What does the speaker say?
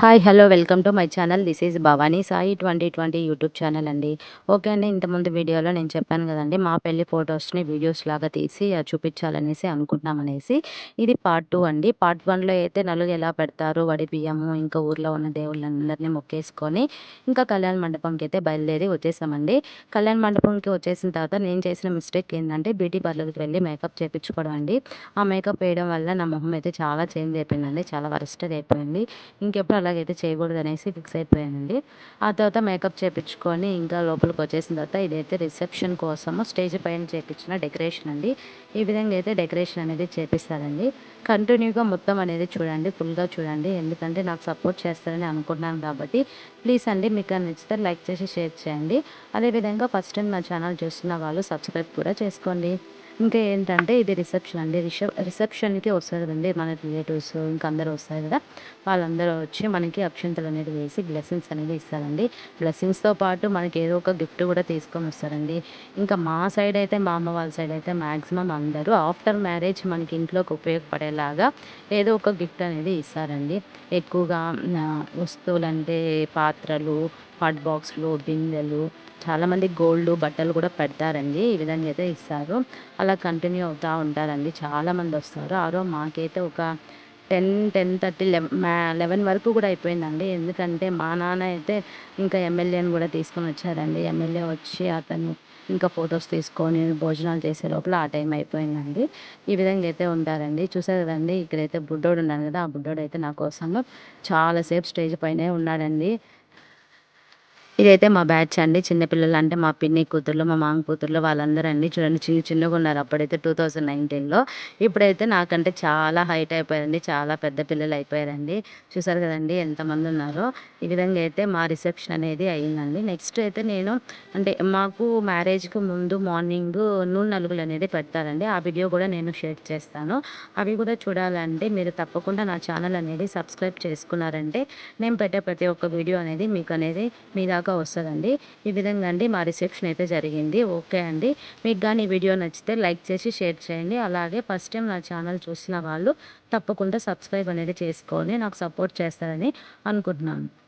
Hi hello welcome to my channel. This is Bhavani Sai twenty twenty YouTube channel అండి. Okay అండి ఇంతకుముందు వీడియోలో నేను చెప్పాను కదండి మా పెళ్ళి ఫొటోస్ని వీడియోస్ లాగా తీసి అది చూపించాలనేసి అనుకుంటున్నామనేసి. ఇది పార్ట్ టూ అండి. పార్ట్ వన్లో అయితే నలుగు ఎలా పెడతారు వడి బియ్యము ఇంకా ఊర్లో ఉన్న దేవుళ్ళందరినీ మొక్కేసుకొని ఇంకా కళ్యాణ మండపంకి అయితే బయలుదేరి వచ్చేసామండి. కళ్యాణ మండపంకి వచ్చేసిన తర్వాత నేను చేసిన మిస్టేక్ ఏంటంటే బ్యూటీ పార్లర్కి వెళ్ళి మేకప్ చేయించుకోవడం అండి. ఆ మేకప్ వేయడం వల్ల నా మొహం అయితే చాలా చేంజ్ అయిపోయిందండి చాలా వరస్ట్ అయిపోయింది. ఇంకెప్పుడు అలాగైతే చేయకూడదు అనేసి ఫిక్స్ అయిపోయానండి. ఆ తర్వాత మేకప్ చేయించుకొని ఇంకా లోపలికి వచ్చేసిన తర్వాత ఇదైతే రిసెప్షన్ కోసము స్టేజ్ పైన చేయించిన డెకరేషన్ అండి. ఈ విధంగా అయితే డెకరేషన్ అనేది చేపిస్తారండి. కంటిన్యూగా మొత్తం అనేది చూడండి ఫుల్గా చూడండి. ఎందుకంటే నాకు సపోర్ట్ చేస్తారని అనుకుంటున్నాను కాబట్టి ప్లీజ్ అండి మీకు నచ్చితే లైక్ చేసి షేర్ చేయండి. అదేవిధంగా ఫస్ట్ టైం నా ఛానల్ చూస్తున్న వాళ్ళు సబ్స్క్రైబ్ కూడా చేసుకోండి. ఇంకా ఏంటంటే ఇది రిసెప్షన్ అండి. రిసెప్ రిసెప్షన్కి వస్తారు కదండి మన రిలేటివ్స్ ఇంకా అందరూ వస్తారు కదా. వాళ్ళందరూ వచ్చి మనకి అక్షంతలు అనేది వేసి బ్లెస్సింగ్స్ అనేది ఇస్తారండి. బ్లెస్సింగ్స్తో పాటు మనకి ఏదో ఒక గిఫ్ట్ కూడా తీసుకొని వస్తారండి. ఇంకా మా సైడ్ అయితే మా అమ్మ వాళ్ళ సైడ్ అయితే మ్యాక్సిమం అందరూ ఆఫ్టర్ మ్యారేజ్ మనకి ఇంట్లోకి ఉపయోగపడేలాగా ఏదో ఒక గిఫ్ట్ అనేది ఇస్తారండి. ఎక్కువగా వస్తువులు అంటే పాత్రలు హాట్ బాక్స్లు బిందెలు చాలామంది గోల్డ్ బట్టలు కూడా పెడతారండి. ఈ విధంగా అయితే ఇస్తారు. అలా కంటిన్యూ అవుతూ ఉంటారండి. చాలామంది వస్తారు. ఆరో మాకైతే ఒక ten ten thirty eleven eleven వరకు కూడా అయిపోయిందండి. ఎందుకంటే మా నాన్న అయితే ఇంకా ఎమ్మెల్యేని కూడా తీసుకొని వచ్చారండి. ఎమ్మెల్యే వచ్చి అతను ఇంకా ఫొటోస్ తీసుకొని భోజనాలు చేసే లోపల ఆ టైం అయిపోయిందండి. ఈ విధంగా అయితే ఉంటారండి. చూసారు కదండి ఇక్కడైతే బుడ్డోడు ఉన్నాడు కదా ఆ బుడ్డోడు అయితే నా కోసం చాలాసేపు స్టేజ్ పైనే ఉన్నాడండి. ఇదైతే మా బ్యాచ్ అండి. చిన్నపిల్లలు అంటే మా పిన్ని కూతుర్లు మా మామ కూతుర్లు వాళ్ళందరూ అండి చూడండి చిన్న చిన్నగా ఉన్నారు అప్పుడైతే టూ థౌజండ్ నైన్టీన్లో. ఇప్పుడైతే నాకంటే చాలా హైట్ అయిపోయారండి. చాలా పెద్ద పిల్లలు అయిపోయారండి. చూసారు కదండి ఎంతమంది ఉన్నారో. ఈ విధంగా అయితే మా రిసెప్షన్ అనేది అయ్యిందండి నెక్స్ట్ అయితే నేను అంటే మాకు మ్యారేజ్కి ముందు మార్నింగ్ నూనె నలుగులు అనేది పెడతారండి. ఆ వీడియో కూడా నేను షేర్ చేస్తాను. అవి కూడా చూడాలంటే మీరు తప్పకుండా నా ఛానల్ అనేది సబ్స్క్రైబ్ చేసుకున్నారంటే నేను పెట్టే ప్రతి ఒక్క వీడియో అనేది మీకు అనేది మీ దాకా బాగా వస్తుందండి. ఈ విధంగా అండి మా రిసెప్షన్ అయితే జరిగింది. ఓకే అండి. మీకు కానీ వీడియో నచ్చితే లైక్ చేసి షేర్ చేయండి. అలాగే ఫస్ట్ టైం నా ఛానల్ చూసిన వాళ్ళు తప్పకుండా సబ్స్క్రైబ్ అనేది చేసుకొని నాకు సపోర్ట్ చేస్తారని అనుకుంటున్నాను.